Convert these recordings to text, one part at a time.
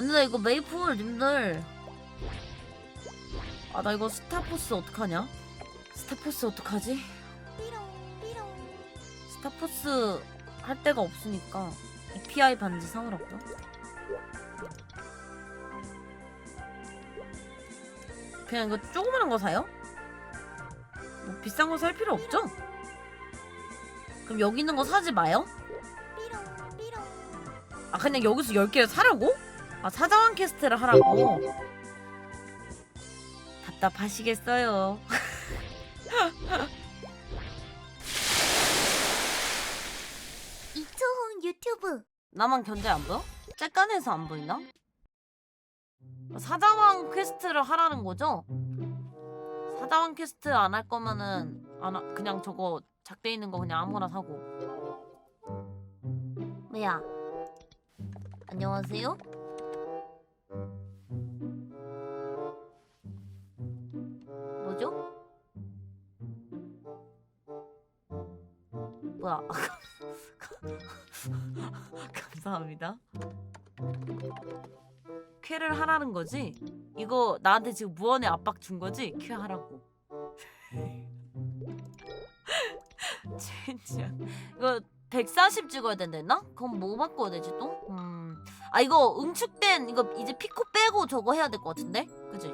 아니 나 이거 메이플 님들 아 나 이거 스타포스 어떡하냐 스타포스 어떡하지 스타포스 할 데가 없으니까 EPI 반지 사오라고요 그냥 이거 조그마한 거 사요? 뭐 비싼 거 살 필요 없죠? 그럼 여기 있는 거 사지 마요? 아 그냥 여기서 10개를 사라고? 아 사자왕 퀘스트를 하라고? 답답하시겠어요 이초훈 유튜브 나만 견제 안 보여? 쬐깐해서 안 보이나? 사자왕 퀘스트를 하라는 거죠? 사자왕 퀘스트 안 할 거면은 안 하, 그냥 저거 작돼 있는 거 그냥 아무거나 사고 뭐야 안녕하세요? 감사합니다. 쾌를 하라는 거지? 이거 나한테 지금 무언의 압박 준 거지? 쾌 하라고. 진짜 이거 140 찍어야 된댔나? 그럼 뭐 바꿔야 되지 또? 음. 아 이거 응축된 이거 이제 피코 빼고 저거 해야 될 것 같은데? 그지?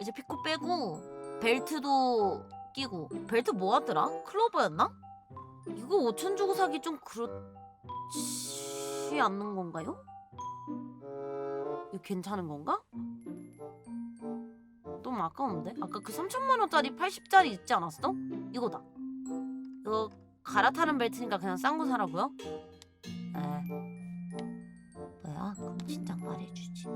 이제 피코 빼고 벨트도 끼고 벨트 뭐 하더라? 클로버였나? 이거 5천 주고 사기 좀 그렇지 않는 건가요? 이거 괜찮은 건가? 너무 아까운데? 아까 그 3천만 원짜리 80짜리 있지 않았어? 이거다. 이거 갈아타는 벨트니까 그냥 싼 거 사라고요? 에. 뭐야? 그럼 진작 말해주지.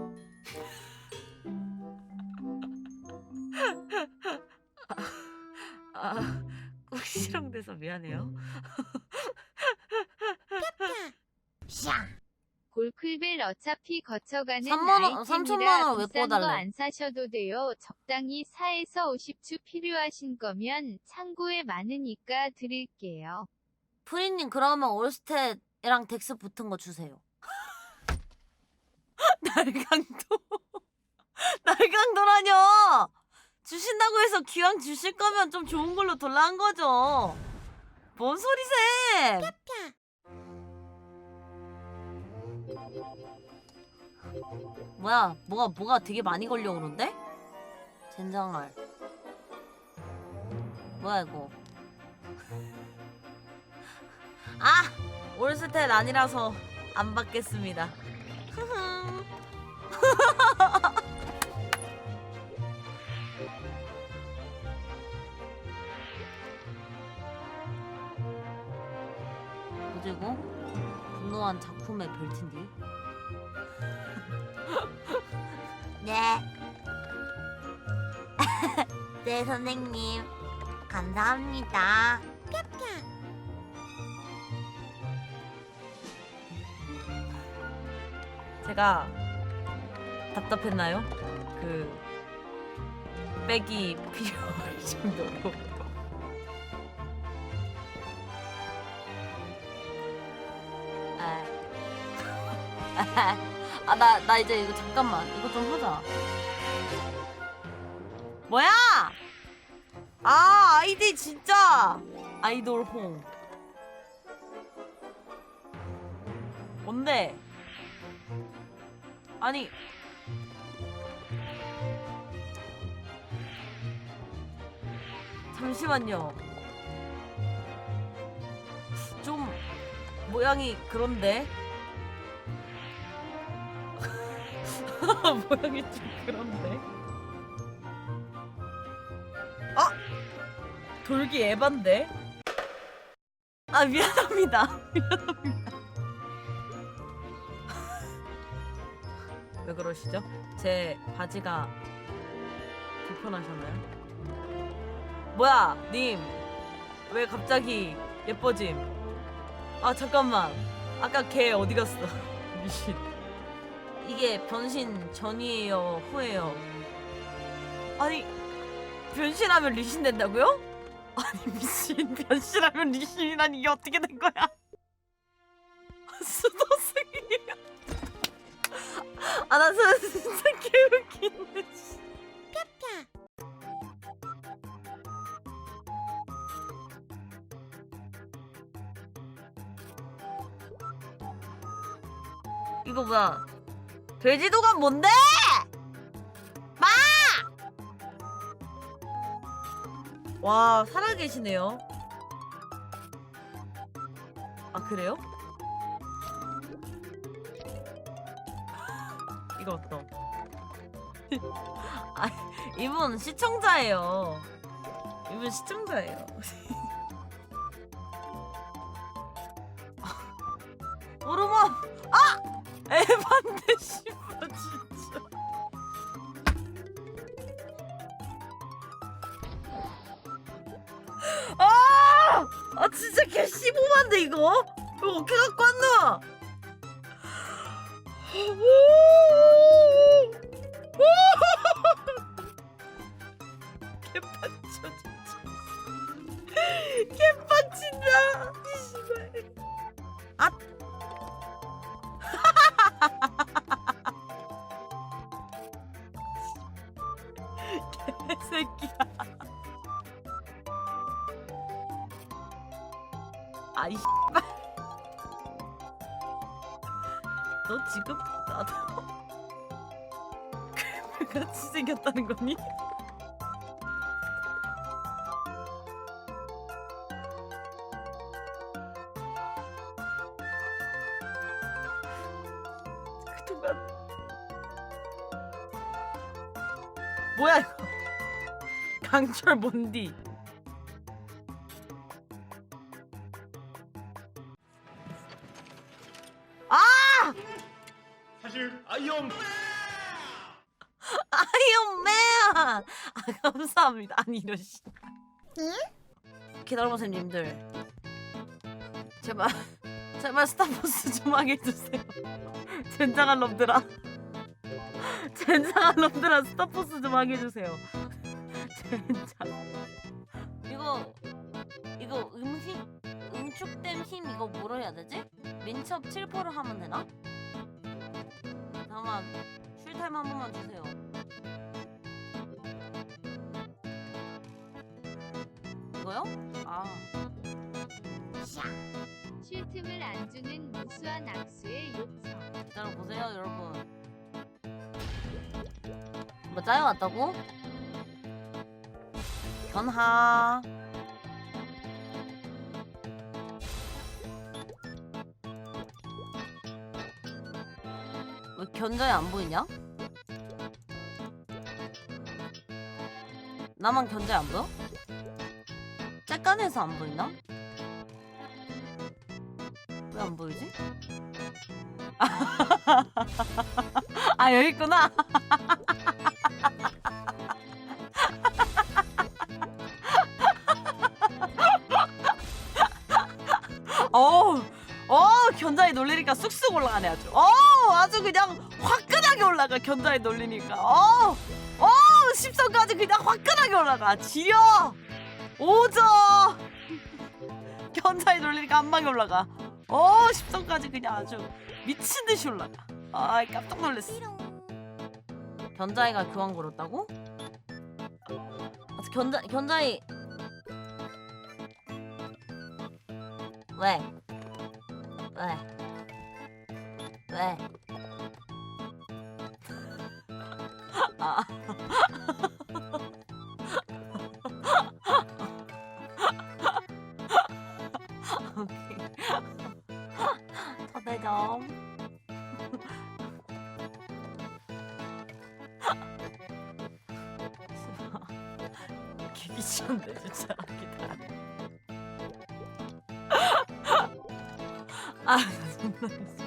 아, 꼭 실형돼서 미안해요. 골클벨 어차피 거쳐가는 3만 원, 3천만 아이템이라 원왜 비싼 꿔달래? 거안 사셔도 돼요. 적당히 4에서 50추 필요하신 거면 창고에 많으니까 드릴게요. 프리님 그러면 올스탯이랑 덱스 붙은 거 주세요. 날강도 날강도라뇨. 주신다고 해서 기왕 주실 거면 좀 좋은 걸로 돌라한 거죠. 뭔 소리세? 뭐야? 뭐가 뭐가 되게 많이 걸려 오는데? 젠장할. 뭐야 이거? 아 올스탯 아니라서 안 받겠습니다. 그리고 분노한 작품의 벨트인 네. 네 선생님 감사합니다. 제가 답답했나요? 그 백이 필요할 정도로. 아, 나, 나 이제 이거 잠깐만. 이거 좀 하자. 뭐야? 아, 아이디 진짜. 아이돌 홍. 뭔데? 아니. 잠시만요. 좀 모양이 그런데. 모양이 좀 그런데. 아! 돌기 에반데? 아 미안합니다. 미안합니다. 왜 그러시죠? 제 바지가 불편하셨나요? 뭐야, 님? 왜 갑자기 예뻐짐? 아 잠깐만. 아까 걔 어디 갔어? 미친. 이게 변신 전이에요, 후예요? 아니 변신하면 리신 된다고요? 아니 미친 변신하면 리신이란 이게 어떻게 된 거야? 수도승이에요. 아나 진짜 개웃기네. 씨. 이거 뭐야? 돼지도감 뭔데? 마! 와 살아계시네요. 아 그래요? 이거 어떠? 아 이분 시청자예요. 이분 시청자예요. 오르마 아 에반데 씨 개 15만데 이거? 이거 어떻게 갖고 왔나? 개빡쳐 진짜. 개빡친다 이 씨발. 아 개새끼야 이 씨발 너 지금 나도 같이 생겼다는 거니? 그동안 뭐야 이거? 강철 뭔디 사실 아이언 아이언맨! 아 감사합니다. 아니 이런 씨. 기다려보세요 님들. 제발 제발 스타버스 좀 하게 해주세요. 젠장한 놈들아. 젠장한 놈들아 스타버스 좀 하게 해주세요. 젠장. 이거 이거 음식 응축된 힘 이거 뭐로 해야 되지? 민첩 7%를 하면 되나? 잠깐만 쉴타임 한 번만 주세요 이거요? 아 쉴 틈을 안 주는 무수한 악수의 요청. 기다려 보세요 여러분 뭐 짜여 왔다고? 견하 왜 견자에 안 보이냐? 나만 견자에 안 보여? 짝간에서 안 보이나? 왜 안 보이지? 아 여기 있구나. 쑥쑥 올라가네 아주. 어, 아주 그냥 화끈하게 올라가 견자에 놀리니까. 어, 어, 십선까지 그냥 화끈하게 올라가. 지려, 오져. 견자에 놀리니까 한 방에 올라가. 어, 십선까지 그냥 아주 미친 듯이 올라가. 아, 깜짝 놀랐어. 견자이가 교환 걸었다고? 아, 견자 견자이 왜? 왜? 왜? 아. 오케이. 초대점. 기기치는데 진짜 기다. 아 정말.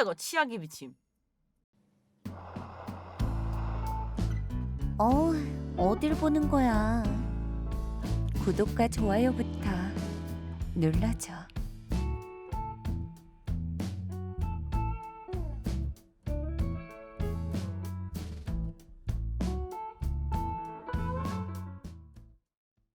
이거 치약이 비침. 어, 어딜 보는 거야? 구독과 좋아요부터 눌러줘.